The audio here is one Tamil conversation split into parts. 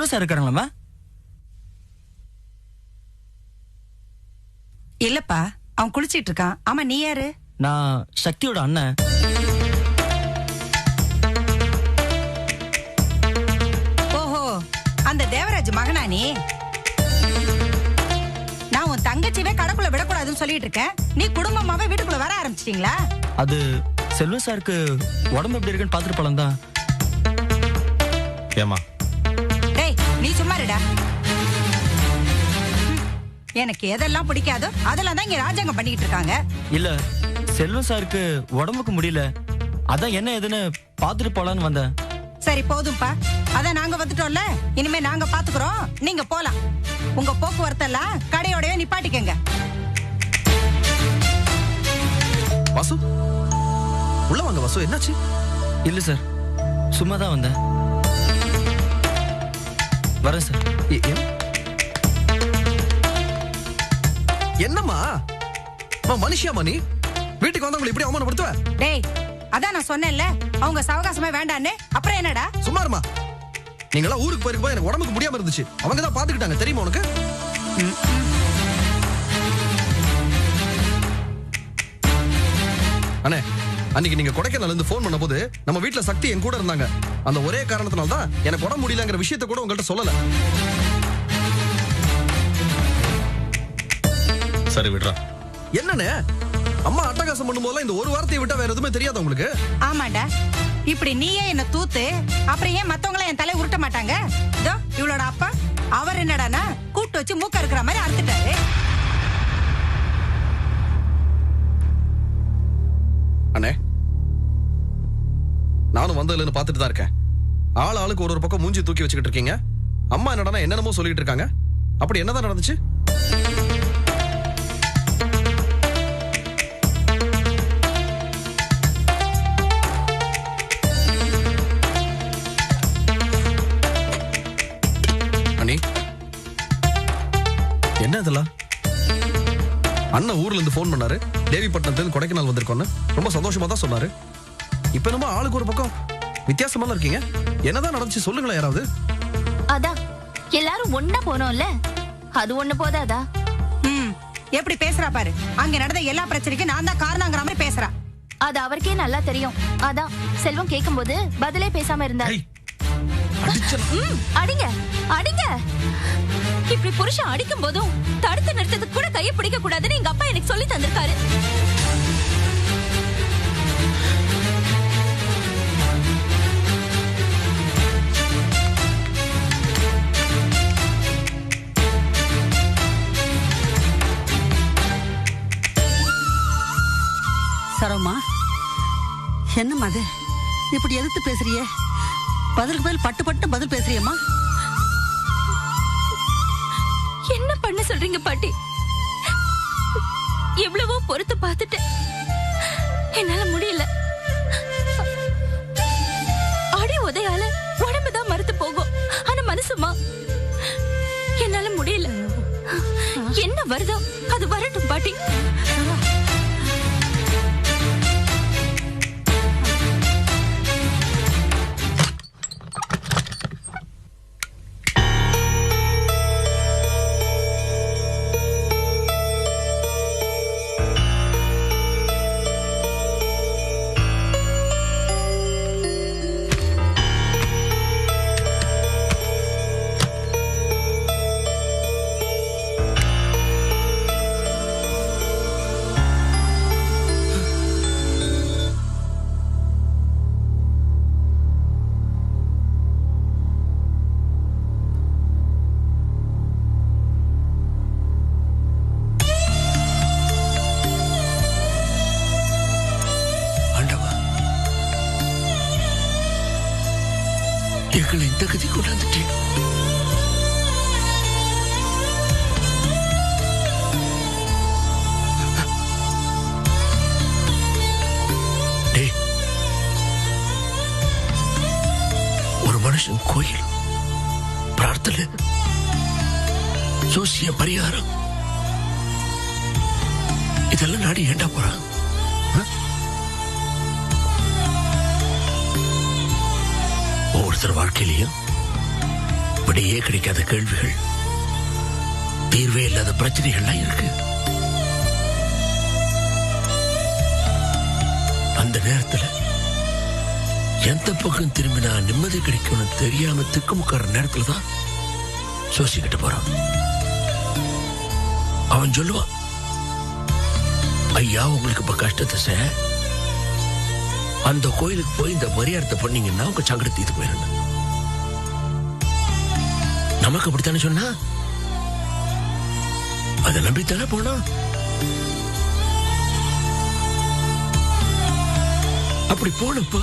செல்வ சார் இருக்காருங்களாம்மா இல்லப்பா அவன் குளிச்சிட்டு இருக்கான் ஆமா நீ யாரு? நான் சக்தியோட அண்ணன். ஓஹோ அந்த தேவராஜ் மகனா நீ? நான் உன் தங்கச்சிவே கடைக்குள்ள விடக்கூடாதுன்னு சொல்லிட்டு இருக்கேன் நீ குடும்பமாவே வீட்டுக்குள்ள வர ஆரம்பிச்சிட்டீங்களா? அது செல்வ சாருக்கு உடம்பு எப்படி இருக்குன்னு பார்த்துட்டு போலாம் தான் ஏமா ம், எனக்கு எதெல்லாம் பிடிக்காதோ அதெல்லாம் தான் இங்க ராஜாங்கம் பண்ணிக்கிட்டு இருக்காங்க. இல்ல செல்வ சாருக்கு உடம்புக்கு முடியல. அதான் என்ன ஏதுன்னு பார்த்துட்டு போலான்னு வந்தேன். சரி போதும்பா. அதான் நாங்க வந்துட்டோம்ல. இனிமே நாங்க பாத்துக்கிறோம். நீங்க போலாம். உங்க போக்குவரத்தெல்லாம் கடையோடவே நிப்பாட்டிக்கங்க. வாசு? உள்ள வாங்க வாசு. என்னாச்சு? இல்ல சார். சும்மா தான் வந்தேன். வரேன் சார். என்னம்மா? அம்மா, மனுஷியாம்மா நீ? வீட்டுக்கு வந்தவங்களை இப்படி அவமானப்படுத்துவ? டேய் அதான் நான் சொன்னேன்ல. அவங்க சவகாசமே வேண்டான்னு. அப்புறம் என்னடா? சும்மா இருமா நீங்களாம் ஊருக்கு போயிருக்கும் எனக்கு உடம்புக்கு முடியாம இருந்துச்சு. அவங்க தான் பாத்துக்கிட்டாங்க. தெரியுமா உனக்கு? அண்ணே அன்னைக்கு நீங்க கொடைக்கானல்ல இருந்து ஃபோன் பண்ணும்போது நம்ம வீட்ல சக்தி என் கூட இருந்தாங்க. அந்த ஒரே காரணத்தினால தான் எனக்கு உடம்பு முடியலங்கிற விஷயத்தை கூட உங்கள்ட்ட சொல்லல. சரி விடுறா. என்னண்ணே? அம்மா அட்டகாசம் பண்ணும்போதெல்லாம் இந்த ஒரு வார்த்தையை விட்டா வேற எதுவுமே தெரியாத உங்களுக்கு? ஆமாண்டா இப்படி நீயே என்ன தூத்து அப்புறம் ஏன் மத்தவங்கள என் தலை உருட்ட மாட்டாங்க? இதோ இவளோட அப்பா அவர் என்னடானா கூட்டு வச்சு மூக்க இருக்கிற மாதிரி அறுத்துட்டாரு. நானும் வந்ததுல பார்த்துட்டு தான் இருக்கேன். ஆள் ஆளுக்கு ஒரு ஒரு பக்கம் மூஞ்சி தூக்கி வச்சுக்கிட்டு இருக்கீங்க. அம்மா என்னடா என்னென்னமோ சொல்லிட்டு இருக்காங்க. அப்படி என்னதான் நடந்துச்சு? அண்ணி. என்ன இதெல்லாம்? அண்ணன் ஊர்ல இருந்து போன் பண்ணாரு. தேவிப்பட்டினத்துல இருந்து கொடைக்கானல் வந்திருக்கோன்னு ரொம்ப சந்தோஷமா தான் சொன்னாரு. இப்ப நம்ம ஆளுக்கு ஒரு பக்கம் வித்தியாசமா இருக்கீங்க. என்னதான் நடந்துச்சு சொல்லுங்களேன் யாராவது. அதான் எல்லாரும் ஒன்னா போனோம்ல. அது ஒண்ணு போதாதா? ம் எப்படி பேசுறா பாரு. அங்க நடந்த எல்லா பிரச்சனைக்கும் நான் தான் காரணங்கிற மாதிரி பேசுறா. அது அவருக்கே நல்லா தெரியும். அதான் செல்வம் கேக்கும்போது பதிலே பேசாம இருந்தாரு அடிச்சல ம், அடிங்க அடிங்க. இப்படி புருஷன் அடிக்கும் போதும் தடுத்து நிறுத்ததுக்கு கூட கையை பிடிக்க கூடாதுன்னு எங்க அப்பா எனக்கு சொல்லி தந்திருக்காரு. சரவமா என்னம்மா அது? இப்படி எதிர்த்து பேசுறியே? பதிலுக்கு பதில் பட்டு பட்டு பதில் பேசுறியம்மா? என்ன பண்ண சொல்றீங்க பாட்டி? எவ்வளவோ பொறுத்து பார்த்துட்டேன். என்னால முடியல. அடி உதையால உடம்புதான் மறுத்து போகும். ஆனா மனசுமா? என்னால முடியல. என்ன வருதோ அது வரட்டும் பாட்டி. எங்களை இந்த கதி கொண்டாந்துட்டேன் ஒரு மனுஷன் கோயில் பிரார்த்தனை சோசிய பரிகாரம் இதெல்லாம் நாடி ஏண்டா போறான்? ஒவ்வொருத்தர் வாழ்க்கையிலையும் விடையே கிடைக்காத கேள்விகள் தீர்வே இல்லாத பிரச்சனைகள்லாம் இருக்கு. அந்த நேரத்துல எந்த பக்கம் திரும்பினா நிம்மதி கிடைக்கும்னு தெரியாம திக்குமுக்கார நேரத்துல தான் சோசிக்கிட்டு போறான். அவன் சொல்லுவான் ஐயா உங்களுக்கு இப்ப கஷ்டத்தை சார். அந்த கோயிலுக்கு போய் இந்த மரியாதை பண்ணீங்கன்னா உங்க சங்கடம் தீர்த்து போயிடணும் நமக்கு அப்படித்தானே சொன்னா? அதை நம்பித்தானே போனா? அப்படி போனப்ப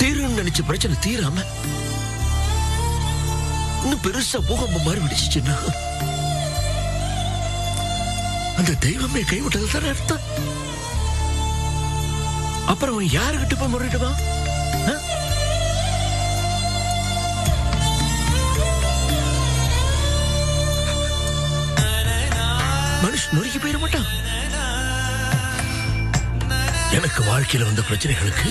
தீருன்னு நினைச்ச பிரச்சனை தீராம இன்னும் பெருசா பூகம்பம் மாதிரி விடிச்சுச்சுன்னா அந்த தெய்வமே கைவிட்டது தானே அர்த்தம்? அப்புறம் யாருக்கிட்ட போய் முறையிடுவா மனுஷ் மனுஷன் நொறுக்கி போயிட மாட்டான். எனக்கு வாழ்க்கையில வந்த பிரச்சனைகளுக்கு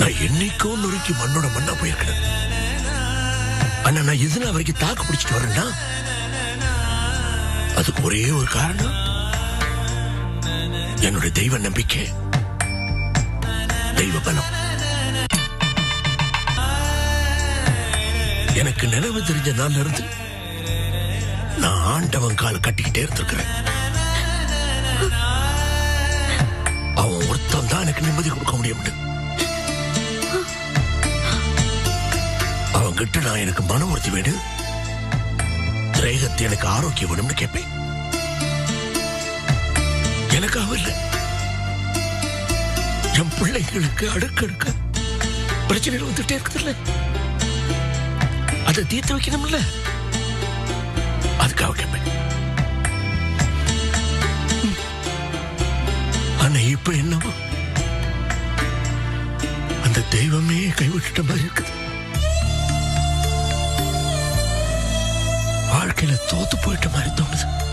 நான் என்னைக்கோ நொறுக்கி மண்ணோட மண்ணா போயிருக்கிறேன். ஆனா நான் எதுனா வரைக்கும் தாக்கு பிடிச்சிட்டு வரேன்னா அதுக்கு ஒரே ஒரு காரணம் என்னுடைய தெய்வ நம்பிக்கை. தெய்வ பலம். எனக்கு நினைவு தெரிஞ்ச நாள்ல இருந்து நான் ஆண்டவன் கால் கட்டிக்கிட்டே இருந்திருக்கிறேன். அவன் ஒருத்தன் தான் எனக்கு நிம்மதி கொடுக்க முடியும் அவன் கிட்ட நான் எனக்கு மன உறுதி வேணும் திரேகத்தை எனக்கு ஆரோக்கியம் வேணும்னு கேட்பேன். எனக்காக இல்லை. என் பிள்ளைகளுக்கு அடுக்கடுக்க பிரச்சனைகள் வந்துட்டே இருக்குதுல்ல. அதை தீர்த்து வைக்கணும்ல. அதுக்காக கேட்பேன். ஆனா இப்ப என்னவோ? அந்த தெய்வமே கைவிட்டுட்ட மாதிரி இருக்குது. வாழ்க்கையில தோத்து போயிட்ட மாதிரி தோணுது.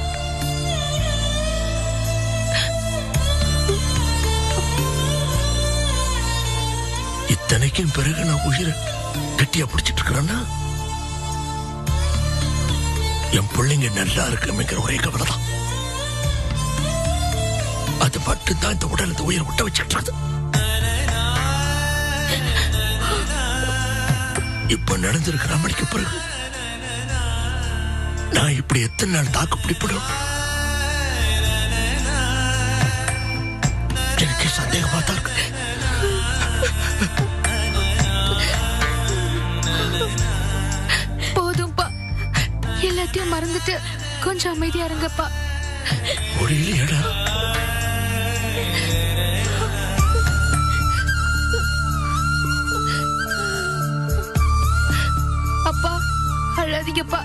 இத்தனைக்கும் பிறகு நான் உயிரை கட்டியா பிடிச்சிட்டு இருக்கிறேன்னா என் பிள்ளைங்க நல்லா இருக்குங்கிற ஒரே கவலை தான் அது மட்டும் தான் இந்த உடல் இந்த உயிரை விட்ட வச்சுட்டு இப்ப நடந்திருக்கிற மணிக்கு பிறகு நான் இப்படி எத்தனை நாள் தாக்கு பிடிப்படும் எனக்கு சந்தேகமா தான் இருக்கு. எல்லாத்தையும் மறந்துட்டு கொஞ்சம் அமைதியா இருங்கப்பா. முடியலையடா. அப்பா அழாதீங்கப்பா.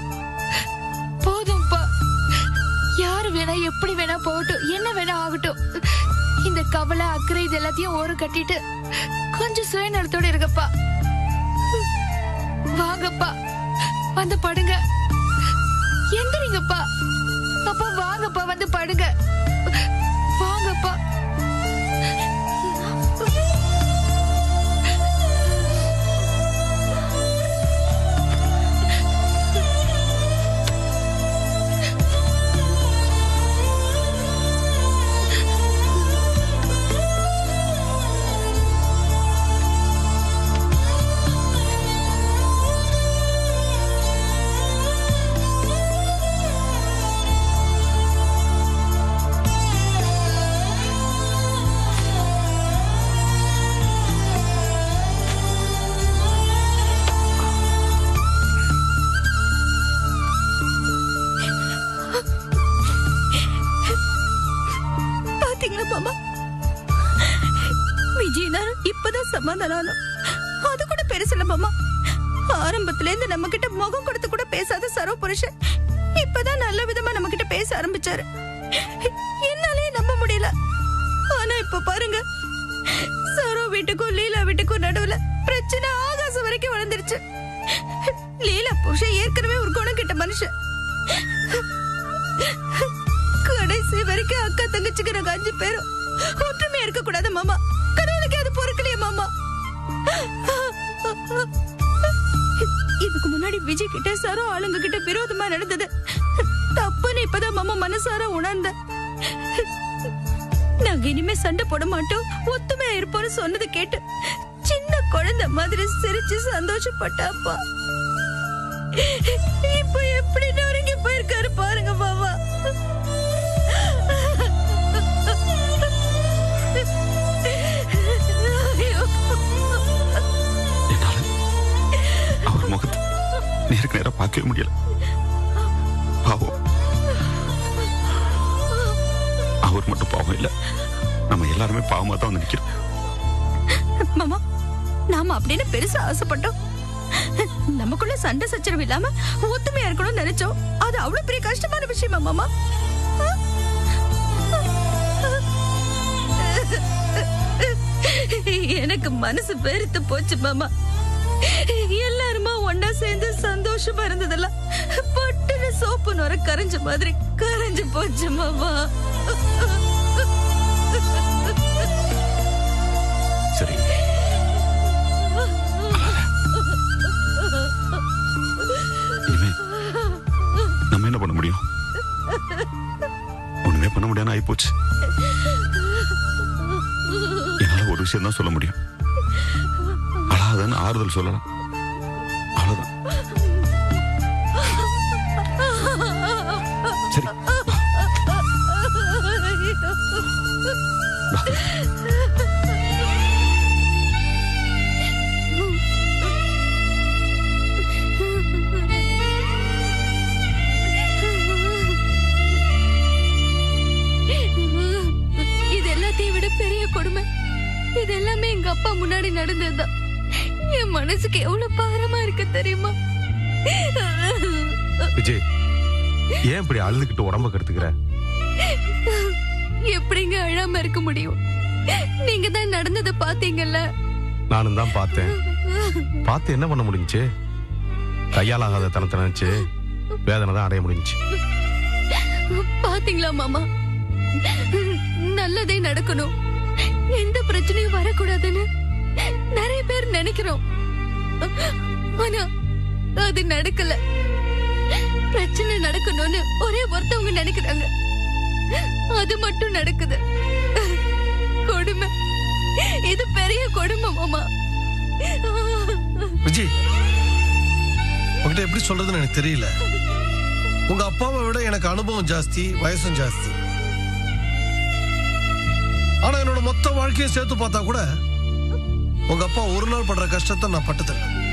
போதும்பா. யாரு வேணா எப்படி வேணா போகட்டும். என்ன வேணா ஆகட்டும். இந்த கவலை அக்கறை இது எல்லாத்தையும் ஓர கட்டிட்டு கொஞ்சம் சுயநலத்தோட இருங்கப்பா. வாங்கப்பா. வந்து படுங்க. எந்திரிங்கப்பா. அப்பா வாங்கப்பா வந்து படுங்க. வாங்கப்பா. ஆனாலும் அது கூட பெருசில்ல மாமா. ஆரம்பத்துல இருந்து நம்ம கிட்ட முகம் கொடுத்து கூட பேசாத சரவ புருஷன் இப்பதான் நல்ல விதமா நம்ம கிட்ட பேச ஆரம்பிச்சாரு. என்னாலே நம்ப முடியல. ஆனா இப்ப பாருங்க சரோ வீட்டுக்கும் லீலா வீட்டுக்கும் நடுவுல பிரச்சனை ஆகாசம் வரைக்கும் வளர்ந்துருச்சு. லீலா புருஷன் ஏற்கனவே ஒரு குணம் கிட்ட மனுஷன். கடைசி வரைக்கும் அக்கா தங்கச்சிக்கு நாங்க அஞ்சு பேரும் ஒற்றுமையா இருக்க கூடாது மாமா. விஜய் கிட்ட சரோ ஆளுங்க கிட்ட விரோதமா நடந்தது. தப்புன்னு இப்பதான் மாமா மனசார உணர்ந்த. நாங்க இனிமே சண்டை போட மாட்டோம். ஒத்துமையா இருப்போம்னு சொன்னது கேட்டு சின்ன குழந்தை மாதிரி சிரிச்சு சந்தோஷப்பட்டாப்பா. இப்போ எப்படி நொறுங்கி போயிருக்காரு பாருங்க மாமா. நேருக்கு நேரா பார்க்கவே முடியல. பாவம். அவர் மட்டும் பாவம் இல்ல. நம்ம எல்லாருமே பாவமா தான் வந்து நிக்கிறோம். மாமா நாம அப்படின்னு பெருசா ஆசைப்பட்டோம். நமக்குள்ள சண்டை சச்சரவு இல்லாம ஒத்துமையா இருக்கணும்னு நினைச்சோம். அது அவ்வளவு பெரிய கஷ்டமான விஷயமா மாமா? எனக்கு மனசு பெருத்து போச்சு மாமா. எல்லாருமா ஒன்னா சேர்ந்து சந்தோஷமா இருந்ததெல்லாம் பட்டுன்னு சோப்பு நுர கரைஞ்ச மாதிரி கரைஞ்சு போச்சு மாமா. சரி. நம்ம என்ன பண்ண முடியும்? ஒண்ணுமே பண்ண முடியாம ஆகி போச்சு என்னால ஒரு விஷயம் தான் சொல்ல முடியும். அழாதன்னு ஆறுதல் சொல்லலாம் மனசுக்கு எவ்வளவு பாரமா இருக்கு தெரியுமா? விஜய் ஏன் இப்படி அழுதுகிட்டு உடம்ப கெடுத்துக்கிற? எப்படிங்க அழாம இருக்க முடியும்? நீங்க தான் நடந்ததை பாத்தீங்கல்ல நானும் தான் பார்த்தேன். பார்த்து என்ன பண்ண முடிஞ்சுச்சு கையால் ஆகாத தனத்தை நினைச்சு வேதனை தான் அடைய முடிஞ்சுச்சு பாத்தீங்களா மாமா? நல்லதே நடக்கணும். எந்த பிரச்சனையும் வரக்கூடாதுன்னு நிறைய பேர் நினைக்கிறோம். ஆனா அது நடக்கல. பிரச்சனை நடக்கணும்னு ஒரே ஒருத்தவங்க நினைக்கிறாங்க. அது மட்டும் நடக்குது. கொடுமை. இது பெரிய கொடுமை மாமா. விஜய் உங்ககிட்ட எப்படி சொல்றதுன்னு எனக்கு தெரியல. உங்க அப்பாவை விட எனக்கு அனுபவம் ஜாஸ்தி வயசும் ஜாஸ்தி. ஆனா என்னோட மொத்த வாழ்க்கையை சேர்த்து பார்த்தா கூட உங்க அப்பா ஒரு நாள் படுற கஷ்டத்தை நான் பட்டுத்தரேன்.